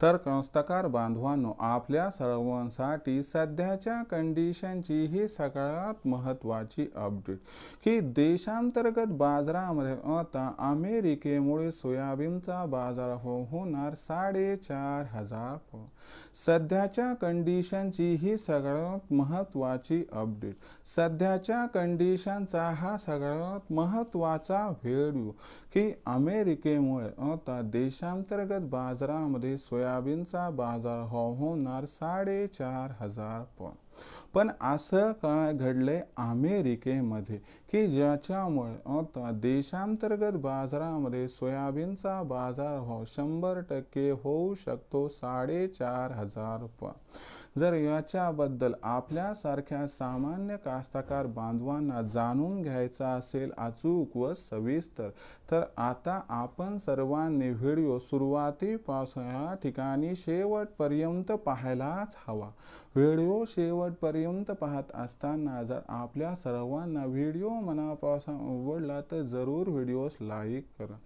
तर कंस्तकार बांधवांनो आपल्या सर्वांसाठी सध्याच्या कंडिशनची ही सगळ्यात महत्त्वाची अपडेट की देशांतर्गत बाजारामध्ये आता अमेरिकेमुळे सोयाबीनचा बाजार हो- होणार साडेचार हजार सध्याच्या कंडिशनची ही सगळ्यात महत्त्वाची अपडेट सध्याच्या कंडिशनचा हा सगळ्यात महत्त्वाचा व्हिडिओ की अमेरिकेमुळे आता देशांतर्गत बाजारामध्ये सोया सोयाबीनचा बाजार हो होणार साडेचार हजार पण पण असं काय घडलंय अमेरिकेमध्ये की ज्याच्यामुळे आता देशांतर्गत बाजारामध्ये सोयाबीनचा बाजार भाव शंभर टक्के होऊ शकतो साडेचार हजार रुपये जर याच्याबद्दल आपल्यासारख्या सामान्य कास्तकार बांधवांना जाणून घ्यायचा असेल अचूक व सविस्तर तर आता आपण सर्वांनी व्हिडिओ सुरुवातीपासून या ठिकाणी शेवटपर्यंत पाहायलाच हवा. व्हिडिओ शेवटपर्यंत पाहत असताना जर आपल्या सर्वांना व्हिडिओ मनापासून आवडला तर जरूर व्हिडिओस लाईक करा.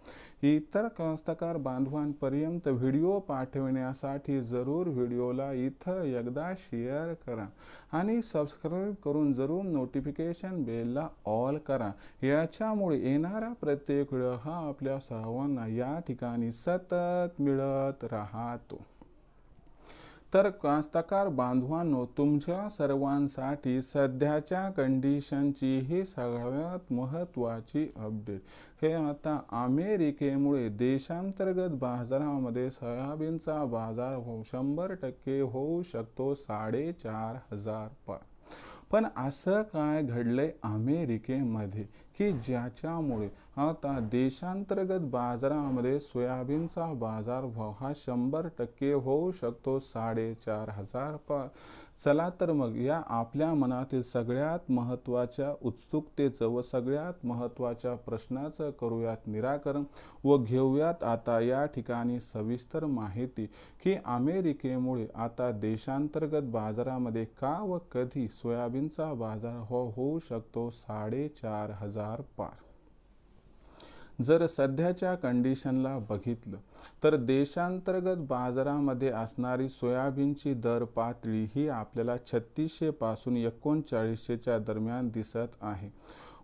इतर कास्तकार बांधवांपर्यंत व्हिडिओ पाठवण्यासाठी जरूर व्हिडिओला इथं एकदा शेअर करा आणि सबस्क्राईब करून जरूर नोटिफिकेशन बेलला ऑल करा. याच्यामुळे येणारा प्रत्येक व्हिडिओ हा आपल्या सर्वांना या ठिकाणी सतत मिळत राहतो. तर कास्तकार बांधवांनो तुमच्या सर्वांसाठी सध्याच्या कंडिशनची ही सगळ्यात महत्त्वाची अपडेट हे आता अमेरिकेमुळे देशांतर्गत बाजारामध्ये सोयाबीनचा बाजार हो शंभर टक्के होऊ शकतो साडेचार हजार पा पण असं काय घडलंय अमेरिकेमध्ये की ज्याच्यामुळे आता देशांतर्गत बाजारामध्ये सोयाबीनचा बाजार भाव हा शंभर टक्के होऊ शकतो साडेचार हजार प चला तर मग या आपल्या मनातील सगळ्यात महत्त्वाच्या उत्सुकतेचं व सगळ्यात महत्त्वाच्या प्रश्नाचं करूयात निराकरण व घेऊयात आता या ठिकाणी सविस्तर माहिती की अमेरिकेमुळे आता देशांतर्गत बाजारामध्ये का व कधी सोयाबीनचा बाजार हो होऊ शकतो साडेचार हजार पार. जर सध्याच्या कंडिशनला बघितलं तर देशांतर्गत बाजारामध्ये असणारी सोयाबीनची दर पातळी ही आपल्याला छत्तीसशेपासून एकोणचाळीसशेच्या दरम्यान दिसत आहे.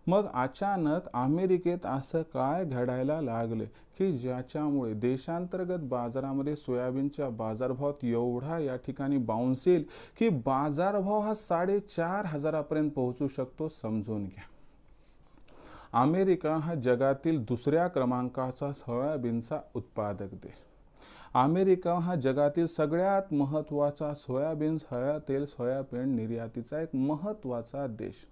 मग अचानक अमेरिकेत असं काय घडायला लागले की ज्याच्यामुळे देशांतर्गत बाजारामध्ये सोयाबीनच्या बाजारभावात एवढा या ठिकाणी बाउन्स येईल की बाजारभाव हा साडेचार हजारापर्यंत पोहोचू शकतो समजून घ्या. अमेरिका हा जगातील दुसऱ्या क्रमांकाचा सोयाबीनचा उत्पादक देश. अमेरिका हा जगातील सगळ्यात महत्त्वाचा सोयाबीन सोया तेल सोयाबीन निर्यातीचा एक महत्त्वाचा देश.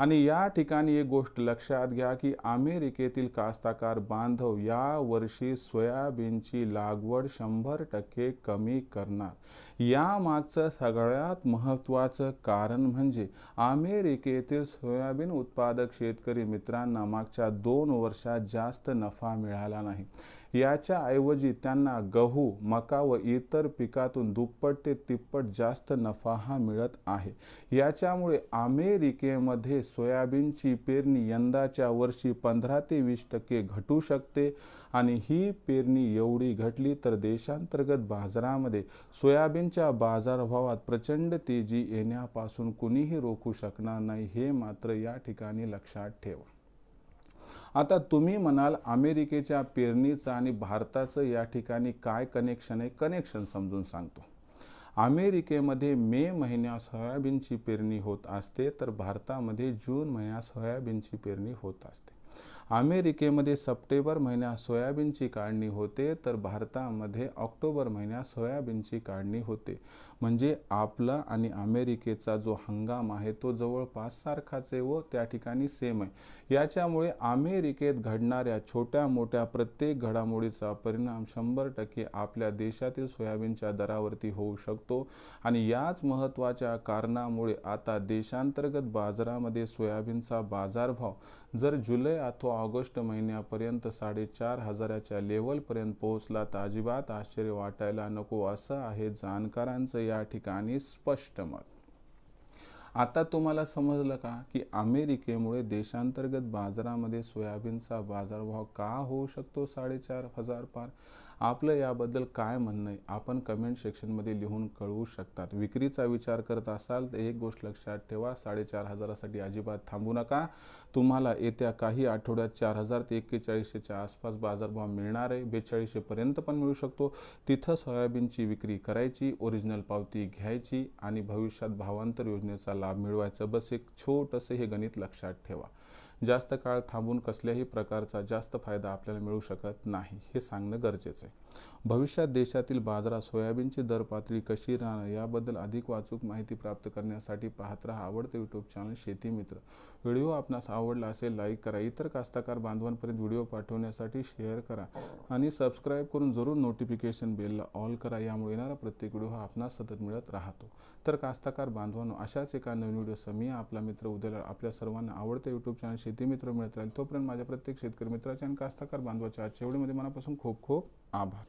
आणि या ठिकाणी एक गोष्ट लक्षात घ्या की अमेरिकेतील कास्ताकार बांधव या वर्षी सोयाबीनची लागवड शंभर टक्के कमी करणार. यामागचं सगळ्यात महत्त्वाचं कारण म्हणजे अमेरिकेतील सोयाबीन उत्पादक शेतकरी मित्रांना मागच्या दोन वर्षात जास्त नफा मिळाला नाही. याच्या ऐवजी त्यांना गहू मका व इतर पिकातून दुप्पट ते तिप्पट जास्त नफा हा मिळत आहे. याच्यामुळे अमेरिकेमध्ये सोयाबीनची पेरणी यंदाच्या वर्षी पंधरा ते वीस टक्के घटू शकते आणि ही पेरणी एवढी घटली तर देशांतर्गत बाजारामध्ये सोयाबीनच्या बाजारभावात प्रचंड तेजी येण्यापासून कुणीही रोखू शकणार नाही हे मात्र या ठिकाणी लक्षात ठेवा. आता तुम्ही म्हणाल अमेरिकेच्या पेरणीचं आणि भारताचं या ठिकाणी काय कनेक्शन आहे? कनेक्शन समजून सांगतो. अमेरिकेमध्ये मे महिन्यात सोयाबीनची पेरणी होत असते तर भारतामध्ये जून महिन्यात सोयाबीनची पेरणी होत असते. अमेरिकेमध्ये सप्टेंबर महिन्यात सोयाबीनची काढणी होते तर भारतामध्ये ऑक्टोबर महिन्यात सोयाबीनची काढणी होते. म्हणजे आपला आणि अमेरिकेचा जो हंगाम आहे तो जवळपास सारखाच आहे व त्या ठिकाणी सेम आहे. याच्यामुळे अमेरिकेत घडणाऱ्या छोट्या मोठ्या प्रत्येक घडामोडीचा परिणाम शंभर टक्के आपल्या देशातील सोयाबीनच्या दरावरती होऊ शकतो. आणि याच महत्त्वाच्या कारणामुळे आता देशांतर्गत बाजारामध्ये सोयाबीनचा बाजारभाव जर जुलै अथवा ऑगस्ट महिन्यापर्यंत साडेचार हजाराच्या लेवलपर्यंत पोहोचला तर अजिबात आश्चर्य वाटायला नको असं आहे जाणकारांचं या ठिकाणी स्पष्ट मत. आता तुम्हाला समजलं का की अमेरिकेमुळे देशांतर्गत बाजारामध्ये सोयाबीनचा बाजारभाव का होऊ शकतो साडेचार हजार पार? आपलं याबद्दल काय म्हणणं आहे? आपण कमेंट सेक्शनमध्ये लिहून कळवू शकतात. विक्रीचा विचार करत असाल तर एक गोष्ट लक्षात ठेवा. साडेचार हजारासाठी अजिबात थांबू नका. तुम्हाला येत्या काही आठवड्यात चार हजार ते एक्केचाळीसशेच्या आसपास बाजारभाव मिळणार आहे. बेचाळीसशेपर्यंत पण मिळू शकतो. तिथं सोयाबीनची विक्री करायची ओरिजिनल पावती घ्यायची आणि भविष्यात भावांतर योजनेचा लाभ मिळवायचा. बस एक छोटंसं हे गणित लक्षात ठेवा. जास्त काळ थांबून कसल्याही प्रकारचा जास्त फायदा आपल्याला मिळू शकत नाही हे सांगणं गरजेचं आहे. भविष्यात देशातील बाजारात सोयाबीनची दर पातळी कशी राहणं याबद्दल अधिक वाचूक माहिती प्राप्त करण्यासाठी पाहत राहा आवडते यूट्यूब चॅनल शेती मित्र. व्हिडिओ आपणास आवडला असेल लाईक करा. इतर कास्तकार बांधवांपर्यंत व्हिडिओ पाठवण्यासाठी शेअर करा आणि सबस्क्राईब करून जरूर नोटिफिकेशन बेलला ऑल करा. यामुळे येणारा प्रत्येक व्हिडिओ हा आपणास सतत मिळत राहतो. तर कास्तकार बांधवांनो अशाच एका नवीन व्हिडिओ मी आपला मित्र उद्याला आपल्या सर्वांना आवडते यूट्यूब चॅनल शेती मित्र मिळत राहील तोपर्यंत माझ्या प्रत्येक शेतकरी मित्राच्या आणि कास्तकार बांधवाच्या आजच्या व्हिडिओमध्ये मनापासून खूप खूप आभार.